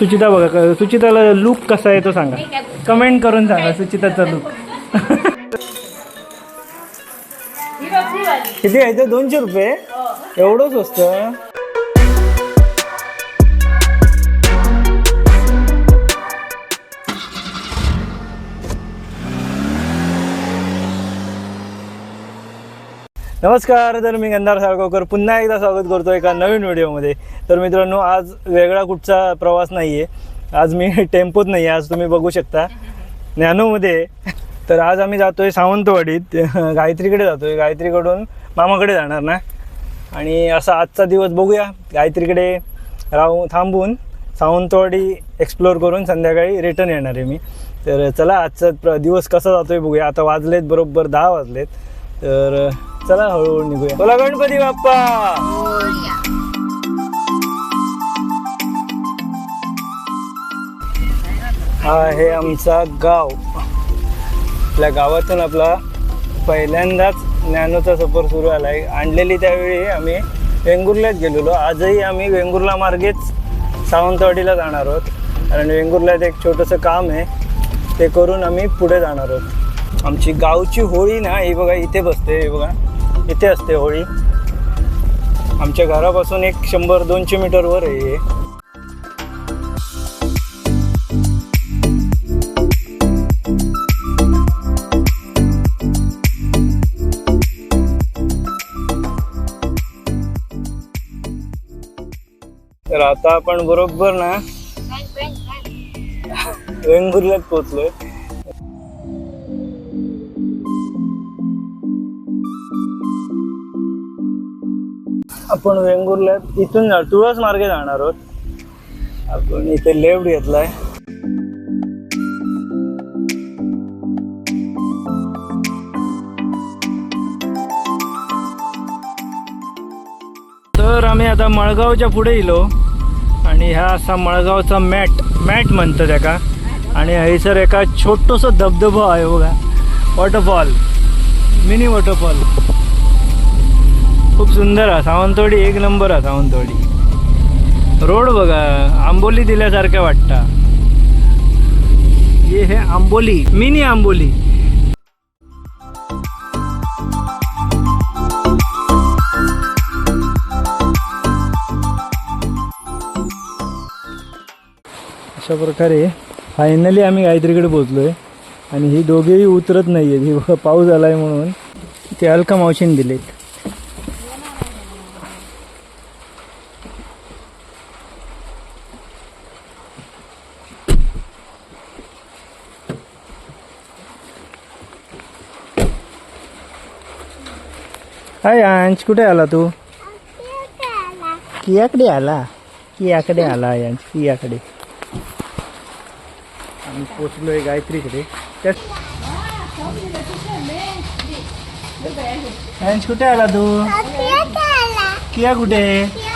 सुचिता बघा सुचिताला लुक कसा आहे तो सांगा. कमेंट करून सांगा सुचिताचा लुक किती आहे? ते दोनशे रुपये? एवढं स्वस्त नमस्कार तर मी गंधार साळगावकर. पुन्हा एकदा स्वागत करतो एका नवीन व्हिडिओमध्ये. तर मित्रांनो आज वेगळा कुठचा प्रवास नाही आहे आज मी टेम्पोत नाही आहे आज तुम्ही बघू शकता. नॅनोमध्ये तर आज आम्ही जातोय सावंतवाडीत. गायत्रीकडे जातोय. गायत्रीकडून मामाकडे जाणार ना? आणि असा आजचा दिवस बघूया. गायत्रीकडे राहू थांबून सावंतवाडी एक्सप्लोअर करून संध्याकाळी रिटर्न येणार आहे मी. तर चला आजचा प्र दिवस कसा जातोय बघूया. आता वाजलेत बरोबर दहा वाजलेत. तर चला हळूहळू निघूया. बोला गणपती बाप्पा. हा आहे आमचा गाव. आपल्या गावातून आपला पहिल्यांदाच ज्ञानोचा सफर सुरू आला आहे आणलेली त्यावेळी आम्ही वेंगुर्ल्यात गेलेलो. आजही आम्ही वेंगुर्ला मार्गेच सावंतवाडीला जाणार आहोत. कारण वेंगुर्ल्यात एक छोटंसं काम आहे. ते करून आम्ही पुढे जाणार आहोत. आमची गावची होळी ना ही बघा इथे बसते हे बघा. इथे असते होळी. आमच्या घरापासून एक शंभर दोनशे मीटरवर आहे. तर आता आपण बरोबर ना वेंगुर्ल्यात पोहोचलोय. आपण वेंगुर्ला इथून जा तुळस मार्गे जाणार आहोत. आपण इथे लेफ्ट घेतलाय. तर आम्ही आता मळगावच्या पुढे येलो आणि ह्या असा मळगावचा मॅट मॅट म्हणतं त्याका. आणि हयसर एका छोटंसं धबधबा आहे बघा. वॉटरफॉल. Mini waterfall. खूप सुंदर आहे सावंतवाडी एक नंबर आहे सावंतवाडी. रोड बघा आंबोली दिल्यासारखं वाटता. हे हे आंबोली मिनी आंबोली. अशा प्रकारे फायनली आम्ही गायत्रीकडे पोहोचलो आहे आणि ही दोघेही उतरत नाही आहेत ही बघा पाऊस आला आहे म्हणून. ते अलका मावशीने दिलेत. हाय अंश कुठे आला तू? कियाकडे आला? कियाकडे आला अंश कियाकडे? आम्ही पोचलोय गायत्रीकडे. त्या कुठे आला तू? किया कुठे?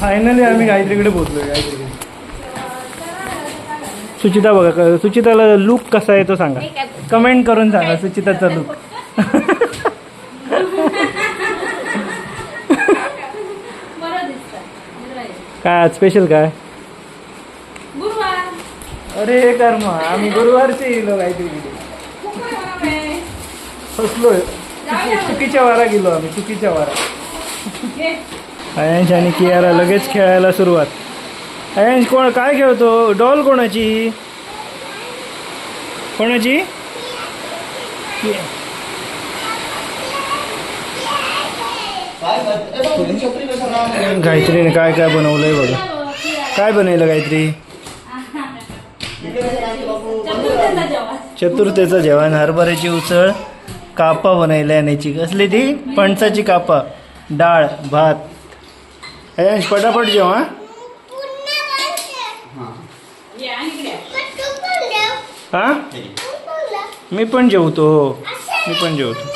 फायनली आम्ही गायत्रीकडे पोहोचलोय गायत्रीकडे सुचिता बघा क- सुचिताला लुक कसा आहे तो सांगा. कमेंट करून सांगा सुचिताचा लुक काय स्पेशल काय? अरे कर्म आम्ही गुरुवारचे येलो काहीतरी. फसलो चुकीच्या वारा गेलो आम्ही चुकीच्या वारा. अयांश आणि कियारा लगेच खेळायला सुरुवात. अयांश कोण काय खेळतो? डॉल कोणाची? कोणाची? गायत्रीने काय काय बनवलंय बघा. काय बनवलं गायत्री? चतुर्थीचं जेवण हरभऱ्याची उसळ कापा बनवल्या याची कसली ती? पणसाची कापा डाळ भात. पटापट जेवा हा. मी पण जेवतो हो. मी पण जेवतो.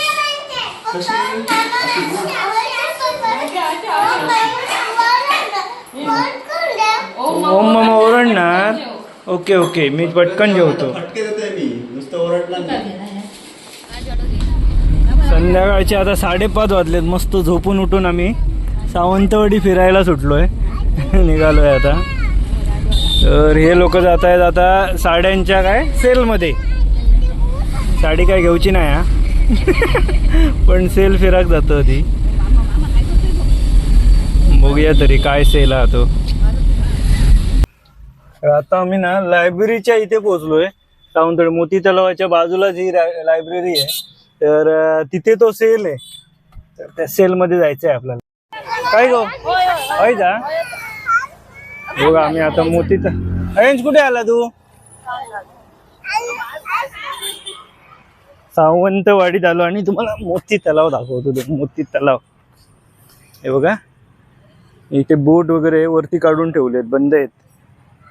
ओम मग ओरडणार. Okay okay. मी पटकन जेवतो. फटके देतोय मी. नुसतं ओरडणार नाही. संध्याकाळचे आता साडेपाच वाजलेत. मस्त झोपून उठून आम्ही सावंतवाडी फिरायला सुटलोय. निघालोय आता. तर हे लोक जात आहेत आता साड्यांच्या काय? सेलमध्ये. साडी काय घेऊची नाही हा? पण सेल फिराक जातो ती बघूया तरी काय सेल हा तो. तर आता आम्ही ना लायब्ररीच्या इथे पोहोचलोय. सावंतवाडी मोती तलावाच्या बाजूला जी लायब्ररी आहे तर तिथे तो सेल आहे. तर त्या सेलमध्ये जायचं आहे आपल्याला. काय गो? होय जा. बघा आम्ही आता मोती अरेंज कुठे आला तू? सावंतवाडीत आलो आणि तुम्हाला मोती तलाव दाखवतो. तो मोती तलाव. हे बघा. इथे बोट वगैरे वरती काढून ठेवलेत बंद आहेत.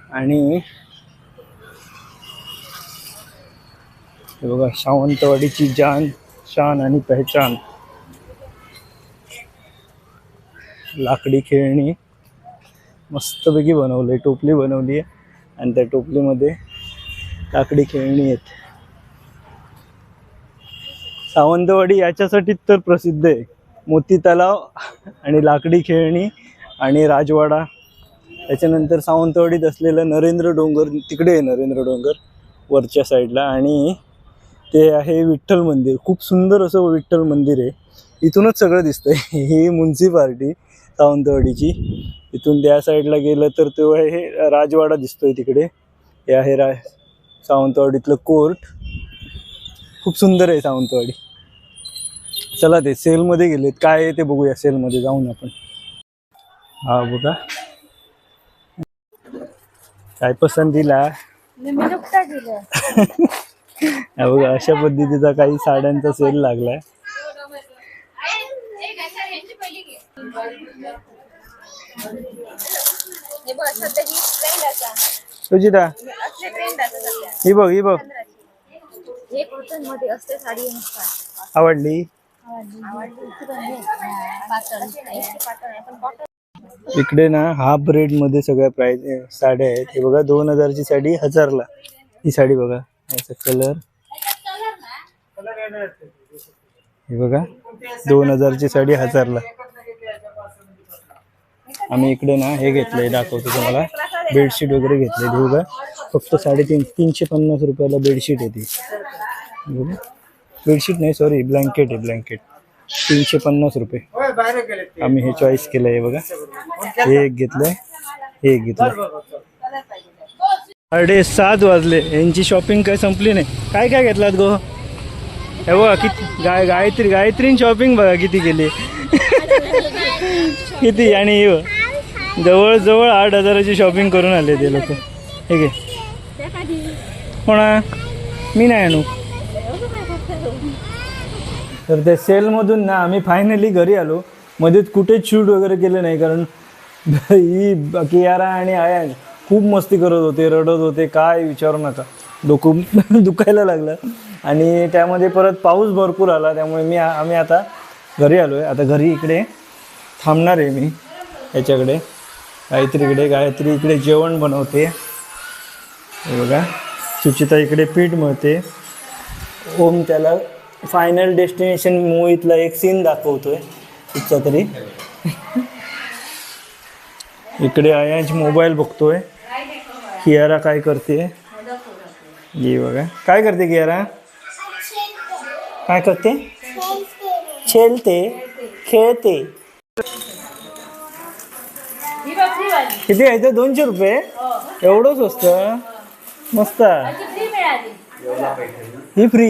आणि हे बघा सावंतवाडीची जान शान आणि पहचान. लाकडी खेळणी मस्तपैकी बनवलं आहे टोपली बनवली आहे. आणि त्या टोपलीमध्ये लाकडी खेळणी आहेत. सावंतवाडी याच्यासाठीच तर प्रसिद्ध आहे. मोती तलाव आणि लाकडी खेळणी आणि राजवाडा. त्याच्यानंतर सावंतवाडीत असलेलं नरेंद्र डोंगर तिकडे आहे नरेंद्र डोंगर वरच्या साईडला. आणि ते आहे विठ्ठल मंदिर. खूप सुंदर असं विठ्ठल मंदिर आहे. इथूनच सगळं दिसतंय. ही म्युन्सिपाल्टी सावंतवाडीची. इथून त्या साईडला गेलं तर तो आहे राजवाडा दिसतोय तिकडे. हे आहे रा सावंतवाडीतलं कोर्ट. खूप सुंदर आहे सावंतवाडी. चला ते सेलमध्ये गेलेत. काय आहे ते बघूया सेलमध्ये जाऊन आपण. हा बघा. काय पसंतीला हा बघा अशा पद्धतीचा काही साड्यांचा सेल लागलाय. हे बघ सध्याची ट्रेंड असा सुजिता ही बघ ही बघ. हे कॉटनमध्ये असते साडी नसतात आवडली? इकडे ना हाफ रेटमध्ये सगळ्या प्राइस साड्या आहेत. हे बघा दोन हजारची साडी हजारला. ही साडी बघा याचा कलर हे बघा दोन हजारची साडी हजारला. आम्ही इकडे ना हे घेतलंय दाखवतो तुम्हाला. बेडशीट वगैरे घेतले हे बघा. फक्त साडेतीन तीनशे पन्नास रुपयाला बेडशीट आहे ती. बघा. बेडशीट नाही सॉरी ब्लँकेट आहे ब्लँकेट तीनशे पन्नास रुपये. आम्ही हे चॉईस केलंय हे बघा. हे एक घेतलंय हे एक घेतलंय. साडे सात वाजले. यांची शॉपिंग काय संपली नाही. काय काय घेतलात गो? हे बघा किती गाय गायत्री गायत्रीन शॉपिंग बघा किती केली. किती आणि जवळजवळ आठ हजाराची शॉपिंग करून आले ते लोक. हे घे. कोणा? मी नाही आणू. तर त्या सेलमधून ना आम्ही फायनली घरी आलो. मध्येच कुठेच शूट वगैरे केलं नाही कारण ही कियारा आणि आयान खूप मस्ती करत होते रडत होते काय विचारू नका. डोकं दुखायला लागलं. आणि त्यामध्ये परत पाऊस भरपूर आला त्यामुळे मी आम्ही आता घरी आलो आहे आता घरी इकडे थांबणार आहे मी याच्याकडे. गायत्रीकडे गायत्री इकडे जेवण बनवते. हे बघा सुचिता इकडे पीठ मळते. ओम त्याला फायनल डेस्टिनेशन मूवीतला एक सीन दाखवतोय. कुठचा तरी. इकडे आयांश मोबाईल बघतोय. कियारा काय करते? ये बघा. काय करते कियारा? काय करते? खेळते. खेळते. किती आहे ते? दोनशे रुपये? एवढं स्वस्त मस्त. ही फ्री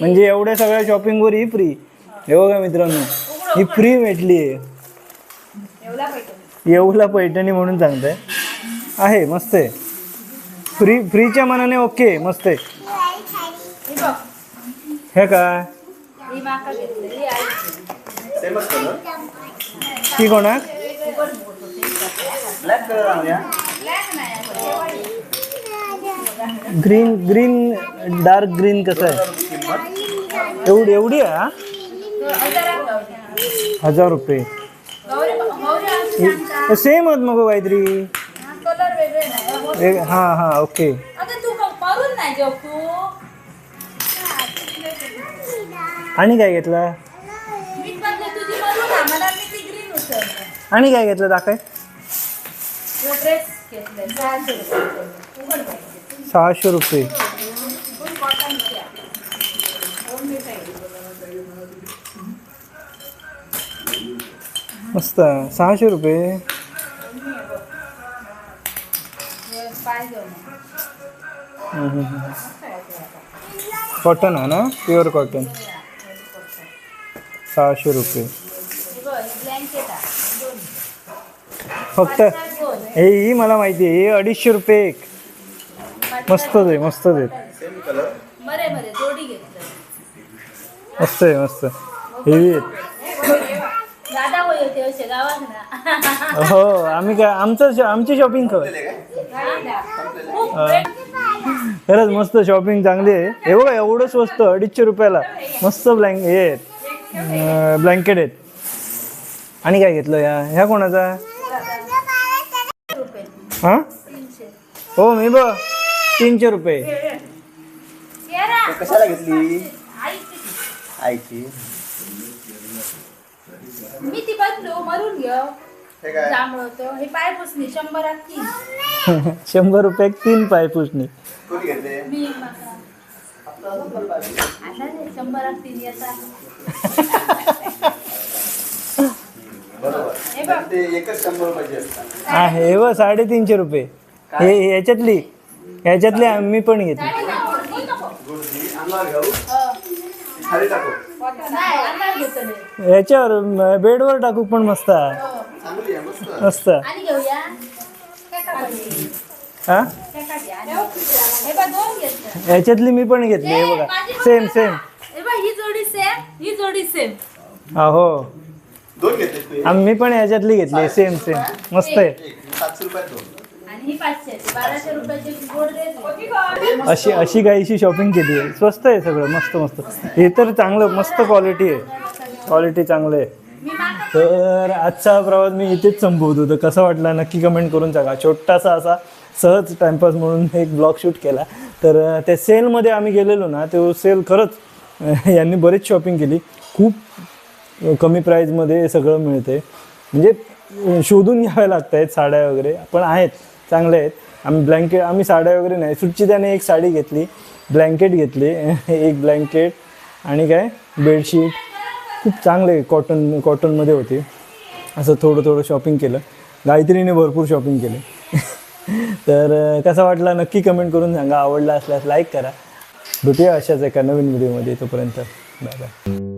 म्हणजे एवढ्या सगळ्या शॉपिंगवर ही फ्री हे बघा मित्रांनो ही फ्री भेटली आहे. येऊला पैठणी. म्हणून सांगताय. आहे मस्त आहे. फ्री फ्रीच्या मनाने ओके मस्त आहे. हे काय? ती कोणाक? ग्रीन ग्रीन डार्क ग्रीन कसं आहे? एवढी एवढी आहे हा? हजार रुपये. सेम आहेत मग काहीतरी कलर वेगळे नाही एक- हा हा ओके अगं तू मारून नाही जेव तू. आणि काय घेतलं? मीठ बदले तुझी मारून आम्हाला मी ती ग्रीन उचललं आणि काय घेतलं दाखय जो ड्रेस घेतलाय सहाशे रुपये. उघड पाहिजे. सहाशे रुपये फुल कॉटन घ्या दोन मीठ आहे मस्त सहाशे रुपये हे पाय घेऊन कॉटन आहे ना प्युअर कॉटन सहाशे रुपये हे बघ हे ब्लँकेट आहे दोन फक्त दोन हे ही मला माहिती आहे हे अडीचशे रुपये एक मस्तच आहे मस्तच आहे सेम कलर बरे बरे जोडी घेतलं मस्त आहे मस्त हेवी आहेत दादा होय होते असे गावात ना हो आम्ही काय आमचं शॉ- आमची शॉपिंग कर. खरंच मस्त शॉपिंग चांगली आहे. हे बघा एवढं स्वस्त अडीचशे रुपयाला. मस्त ब्लँक हे आहेत. ब्लँकेट आहेत. आणि काय घेतलं या? ह्या कोणाचा? रुपये हां? हो मी बघ. तीनशे रुपये. कशाला घेतली? आईची. आईची. मी ती बदलू मरून घेऊ. हे काय? जांभळ होतं हे पाय पुसणी शंभरात तीन. शंभर रुपये तीन पाय पुसणे. कोणी घेतले? मी माका. आता नाही, शंभरात तीन येतात बरोबर. हे बघ. ते एकच शंभर रुपयाचे असतात. हा हे बघ साडेतीनशे रुपये. हे याच्यातली याच्यातली आम्ही पण घेतली. गुरुजी अंगावर घेऊ? हो. खाली टाकू नाही अंगार घेतो नाही. याच्यावर म, बेडवर टाकू पण मस्त आहे. हो. चांगली आहे मस्त. मस्त. आणि घेऊया. केका पाहिजे. हा केका घ्या. आणि हे बघ. दोन घेतलं याच्यातली मी पण घेतली हे बघा. सेम सेम हे ही जोडी सेम ही जोडी सेम हा हो दोन घेतले तू आम्ही पण याच्यातली घेतली सेम सेम मस्त आहे. ही अशी अशी काहीशी शॉपिंग केली आहे. स्वस्त आहे सगळं मस्त मस्त. हे तर चांगलं मस्त क्वालिटी आहे. क्वालिटी चांगली. आहे तर आजचा प्रवास मी इथेच संपवतो. तर कसं वाटलं नक्की कमेंट करून सांगा. छोटासा असा सहज टाइमपास म्हणून एक ब्लॉग शूट केला. तर त्या सेलमध्ये आम्ही गेलेलो ना तो सेल खरंच यांनी बरीच शॉपिंग केली. खूप कमी प्राईजमध्ये सगळं मिळते म्हणजे शोधून घ्याव्या लागत आहेत साड्या वगैरे. पण आहेत चांगल्या आहेत. आम्ही ब्लँकेट आम्ही साड्या वगैरे नाही. सुटची त्याने एक साडी घेतली ब्लँकेट घेतली एक ब्लँकेट आणि काय? बेडशीट खूप चांगले कॉटन कॉटनमध्ये होते. असं थोडं थोडं शॉपिंग केलं. गायत्रीने भरपूर शॉपिंग केले. तर कसा वाटला नक्की कमेंट करून सांगा. आवडला असल्यास लाईक करा. भेटूया अशाच एका नवीन व्हिडिओमध्ये तोपर्यंत. Bye bye